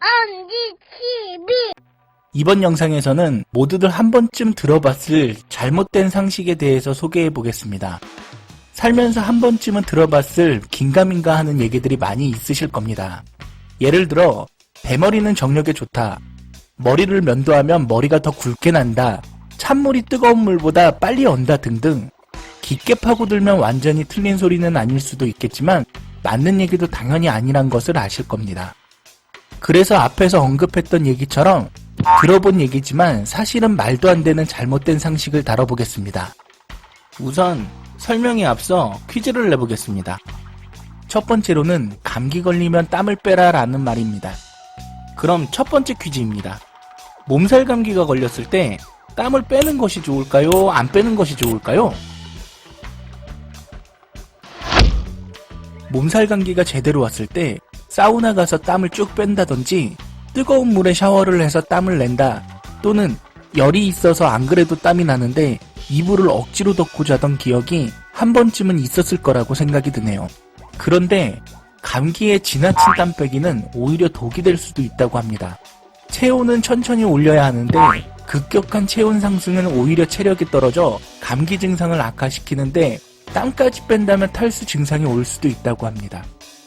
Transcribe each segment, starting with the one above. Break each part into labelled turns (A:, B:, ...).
A: 엄지치비
B: 이번 영상에서는 모두들 한 번쯤 들어봤을 잘못된 상식에 대해서 소개해 보겠습니다. 살면서 한 번쯤은 들어봤을 긴가민가 하는 얘기들이 많이 있으실 겁니다. 예를 들어, 대머리는 정력에 좋다. 머리를 면도하면 머리가 더 굵게 난다. 찬물이 뜨거운 물보다 빨리 언다 등등. 깊게 파고들면 완전히 틀린 소리는 아닐 수도 있겠지만, 맞는 얘기도 당연히 아니란 것을 아실 겁니다. 그래서 앞에서 언급했던 얘기처럼 들어본 얘기지만 사실은 말도 안 되는 잘못된 상식을 다뤄보겠습니다. 우선 설명에 앞서 퀴즈를 내보겠습니다. 첫 번째로는 감기 걸리면 땀을 빼라 라는 말입니다. 그럼 첫 번째 퀴즈입니다. 몸살 감기가 걸렸을 때 땀을 빼는 것이 좋을까요? 안 빼는 것이 좋을까요? 몸살 감기가 제대로 왔을 때 사우나 가서 땀을 쭉 뺀다든지 뜨거운 물에 샤워를 해서 땀을 낸다 또는 열이 있어서 안 그래도 땀이 나는데 이불을 억지로 덮고 자던 기억이 한 번쯤은 있었을 거라고 생각이 드네요. 그런데 감기에 지나친 땀 빼기는 오히려 독이 될 수도 있다고 합니다. 체온은 천천히 올려야 하는데 급격한 체온 상승은 오히려 체력이 떨어져 감기 증상을 악화시키는데 땀까지 뺀다면 탈수 증상이 올 수도 있다고 합니다.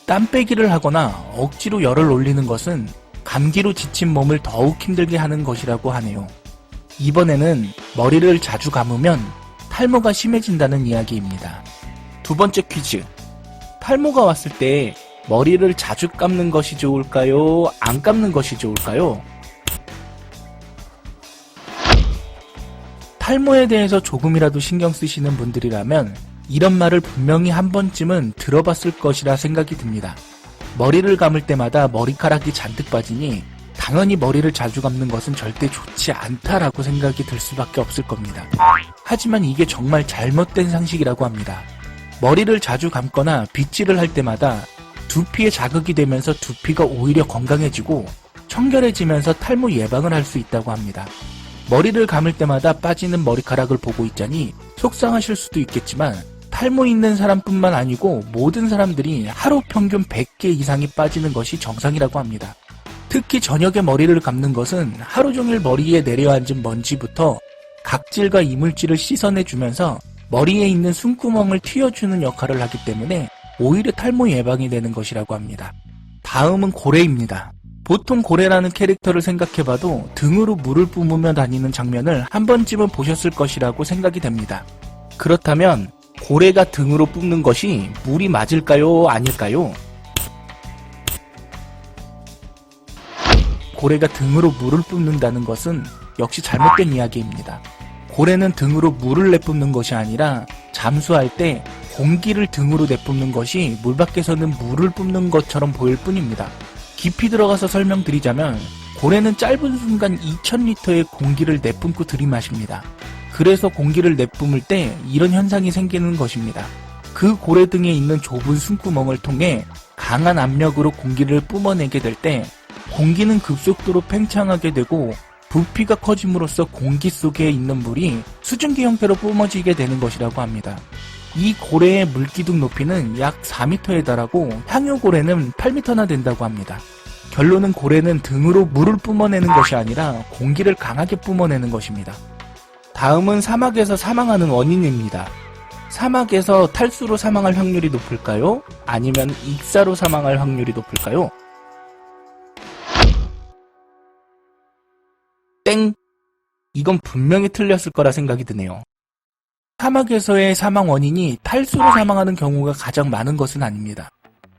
B: 땀 빼기를 하거나 억지로 열을 올리는 것은 감기로 지친 몸을 더욱 힘들게 하는 것이라고 하네요. 이번에는 머리를 자주 감으면 탈모가 심해진다는 이야기입니다. 두 번째 퀴즈. 탈모가 왔을 때 머리를 자주 감는 것이 좋을까요? 안 감는 것이 좋을까요? 탈모에 대해서 조금이라도 신경 쓰시는 분들이라면 이런 말을 분명히 한 번쯤은 들어봤을 것이라 생각이 듭니다. 머리를 감을 때마다 머리카락이 잔뜩 빠지니 당연히 머리를 자주 감는 것은 절대 좋지 않다라고 생각이 들 수밖에 없을 겁니다. 하지만 이게 정말 잘못된 상식이라고 합니다. 머리를 자주 감거나 빗질을 할 때마다 두피에 자극이 되면서 두피가 오히려 건강해지고 청결해지면서 탈모 예방을 할 수 있다고 합니다. 머리를 감을 때마다 빠지는 머리카락을 보고 있자니 속상하실 수도 있겠지만 탈모 있는 사람뿐만 아니고 모든 사람들이 하루 평균 100개 이상이 빠지는 것이 정상이라고 합니다. 특히 저녁에 머리를 감는 것은 하루 종일 머리에 내려앉은 먼지부터 각질과 이물질을 씻어내주면서 머리에 있는 숨구멍을 틔워주는 역할을 하기 때문에 오히려 탈모 예방이 되는 것이라고 합니다. 다음은 고래입니다. 보통 고래라는 캐릭터를 생각해봐도 등으로 물을 뿜으며 다니는 장면을 한 번쯤은 보셨을 것이라고 생각이 됩니다. 그렇다면 고래가 등으로 뿜는 것이 물이 맞을까요? 아닐까요? 고래가 등으로 물을 뿜는다는 것은 역시 잘못된 이야기입니다. 고래는 등으로 물을 내뿜는 것이 아니라 잠수할 때 공기를 등으로 내뿜는 것이 물 밖에서는 물을 뿜는 것처럼 보일 뿐입니다. 깊이 들어가서 설명드리자면 고래는 짧은 순간 2000리터의 공기를 내뿜고 들이마십니다. 그래서 공기를 내뿜을 때 이런 현상이 생기는 것입니다. 그 고래 등에 있는 좁은 숨구멍을 통해 강한 압력으로 공기를 뿜어내게 될 때 공기는 급속도로 팽창하게 되고 부피가 커짐으로써 공기 속에 있는 물이 수증기 형태로 뿜어지게 되는 것이라고 합니다. 이 고래의 물기둥 높이는 약 4m에 달하고 향유고래는 8m나 된다고 합니다. 결론은 고래는 등으로 물을 뿜어내는 것이 아니라 공기를 강하게 뿜어내는 것입니다. 다음은 사막에서 사망하는 원인입니다. 사막에서 탈수로 사망할 확률이 높을까요? 아니면 익사로 사망할 확률이 높을까요? 땡! 이건 분명히 틀렸을 거라 생각이 드네요. 사막에서의 사망 원인이 탈수로 사망하는 경우가 가장 많은 것은 아닙니다.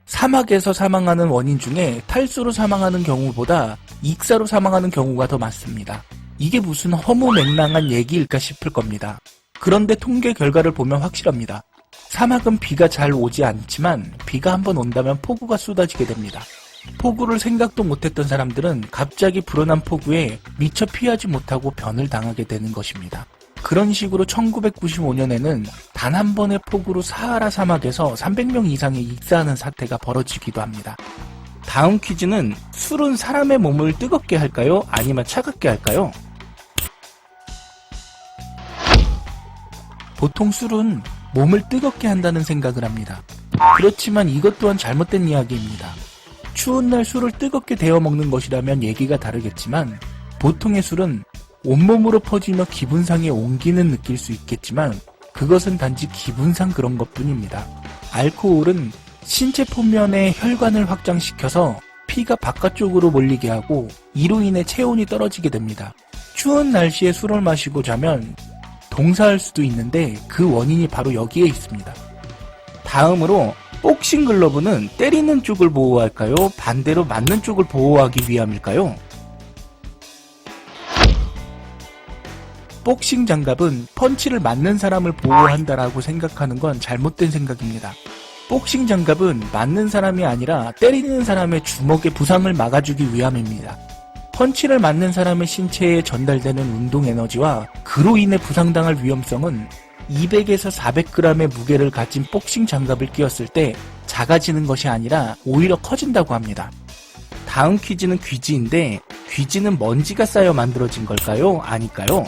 B: 사막에서 사망하는 원인 중에 탈수로 사망하는 경우보다 익사로 사망하는 경우가 더 많습니다. 이게 무슨 허무맹랑한 얘기일까 싶을 겁니다. 그런데 통계 결과를 보면 확실합니다. 사막은 비가 잘 오지 않지만 비가 한번 온다면 폭우가 쏟아지게 됩니다. 폭우를 생각도 못했던 사람들은 갑자기 불어난 폭우에 미처 피하지 못하고 변을 당하게 되는 것입니다. 그런 식으로 1995년에는 단 한 번의 폭우로 사하라 사막에서 300명 이상이 익사하는 사태가 벌어지기도 합니다. 다음 퀴즈는 술은 사람의 몸을 뜨겁게 할까요? 아니면 차갑게 할까요? 보통 술은 몸을 뜨겁게 한다는 생각을 합니다. 그렇지만 이것 또한 잘못된 이야기입니다. 추운 날 술을 뜨겁게 데워 먹는 것이라면 얘기가 다르겠지만 보통의 술은 온몸으로 퍼지며 기분상의 온기는 느낄 수 있겠지만 그것은 단지 기분상 그런 것 뿐입니다. 알코올은 신체 표면의 혈관을 확장시켜서 피가 바깥쪽으로 몰리게 하고 이로 인해 체온이 떨어지게 됩니다. 추운 날씨에 술을 마시고 자면 동사할 수도 있는데 그 원인이 바로 여기에 있습니다. 다음으로 복싱 글러브는 때리는 쪽을 보호할까요? 반대로 맞는 쪽을 보호하기 위함일까요? 복싱 장갑은 펀치를 맞는 사람을 보호한다라고 생각하는 건 잘못된 생각입니다. 복싱 장갑은 맞는 사람이 아니라 때리는 사람의 주먹의 부상을 막아주기 위함입니다. 펀치를 맞는 사람의 신체에 전달되는 운동 에너지와 그로 인해 부상당할 위험성은 200에서 400g의 무게를 가진 복싱 장갑을 끼웠을 때 작아지는 것이 아니라 오히려 커진다고 합니다. 다음 퀴즈는 귀지인데 귀지는 먼지가 쌓여 만들어진 걸까요? 아닐까요?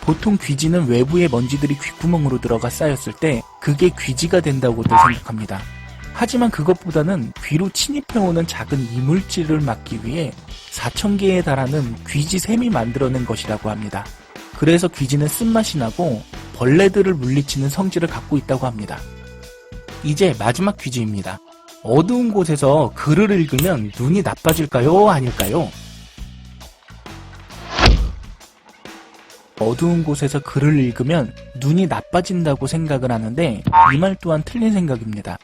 B: 보통 귀지는 외부의 먼지들이 귓구멍으로 들어가 쌓였을 때 그게 귀지가 된다고들 생각합니다. 하지만 그것보다는 귀로 침입해오는 작은 이물질을 막기 위해 4,000개에 달하는 귀지샘이 만들어낸 것이라고 합니다. 그래서 귀지는 쓴맛이 나고 벌레들을 물리치는 성질을 갖고 있다고 합니다. 이제 마지막 퀴즈입니다. 어두운 곳에서 글을 읽으면 눈이 나빠질까요? 아닐까요? 어두운 곳에서 글을 읽으면 눈이 나빠진다고 생각을 하는데 이 말 또한 틀린 생각입니다.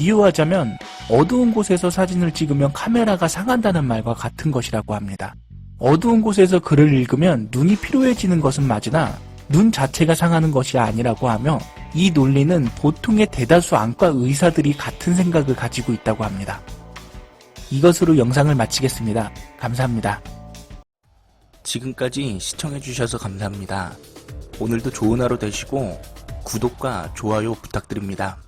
B: 비유하자면 어두운 곳에서 사진을 찍으면 카메라가 상한다는 말과 같은 것이라고 합니다. 어두운 곳에서 글을 읽으면 눈이 피로해지는 것은 맞으나 눈 자체가 상하는 것이 아니라고 하며 이 논리는 보통의 대다수 안과 의사들이 같은 생각을 가지고 있다고 합니다. 이것으로 영상을 마치겠습니다. 감사합니다. 지금까지 시청해주셔서 감사합니다. 오늘도 좋은 하루 되시고 구독과 좋아요 부탁드립니다.